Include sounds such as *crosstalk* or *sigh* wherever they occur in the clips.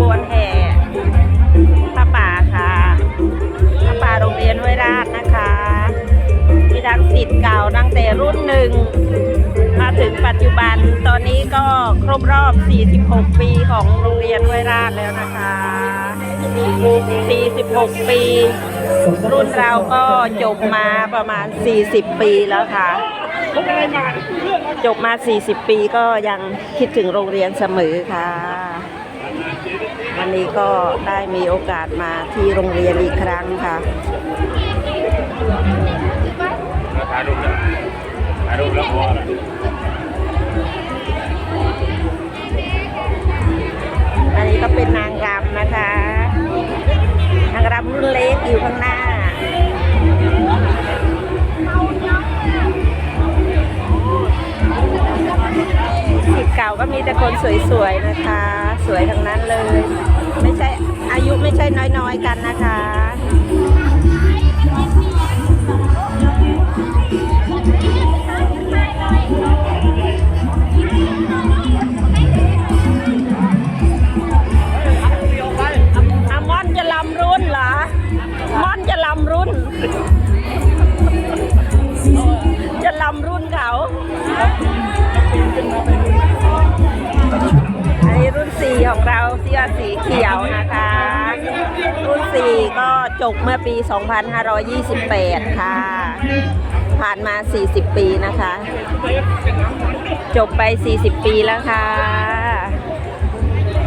บวนแห่พระป่าค่ะพระป่าโรงเรียนห้วยราชนะคะมีทั้งสิทธิ์เก่าตั้งแต่รุ่นหนึ่ง มาถึงปัจจุบันตอนนี้ก็ครบรอบ 46 ปีของโรงเรียนห้วยราชแล้วนะคะ 46 ปี รุ่นเราก็จบมาประมาณ 40 ปีแล้วค่ะจบมา 40 ปีก็ยังคิดถึงโรงเรียนเสมอค่ะ วันนี้ก็ได้มีโอกาสมาที่โรงเรียนอีกครั้งค่ะถ่ายรูปแล้วถ่ายรูปแล้วพออันนี้ก็เป็นนางรำนะคะ นางรำรุ่นเล็กอยู่ข้างหน้า คนสวยๆนะคะ สวยทั้งนั้นเลย ไม่ใช่อายุไม่ใช่น้อยๆกันนะคะอมอนจะลำรุ่นเหรอ ม่อนจะลำรุ่น จบเมื่อปี 2528 ค่ะ ผ่านมา 40 ปีนะคะ จบไป 40 ปีแล้วค่ะ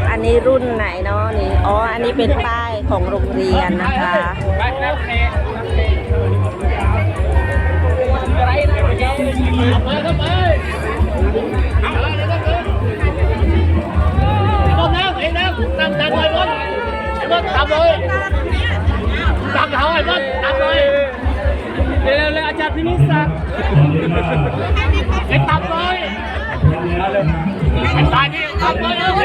อันนี้รุ่นไหนเนาะนี่ อ๋อ อันนี้เป็นป้ายของโรงเรียนนะคะ จารย์พินิจศักดิ์ em tập rồi em tài đi tập rồi เร็วเร็วเ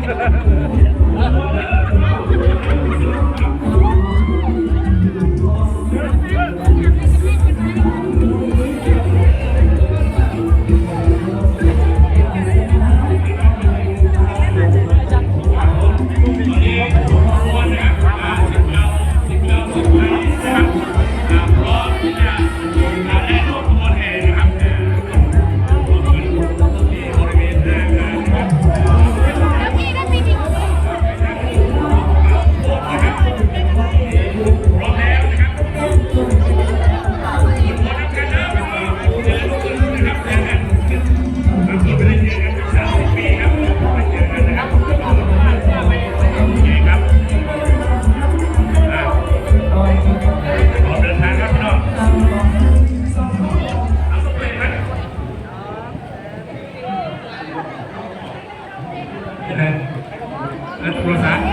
Yeah. *laughs* ใช่ไหมแล้วโทรศัพท์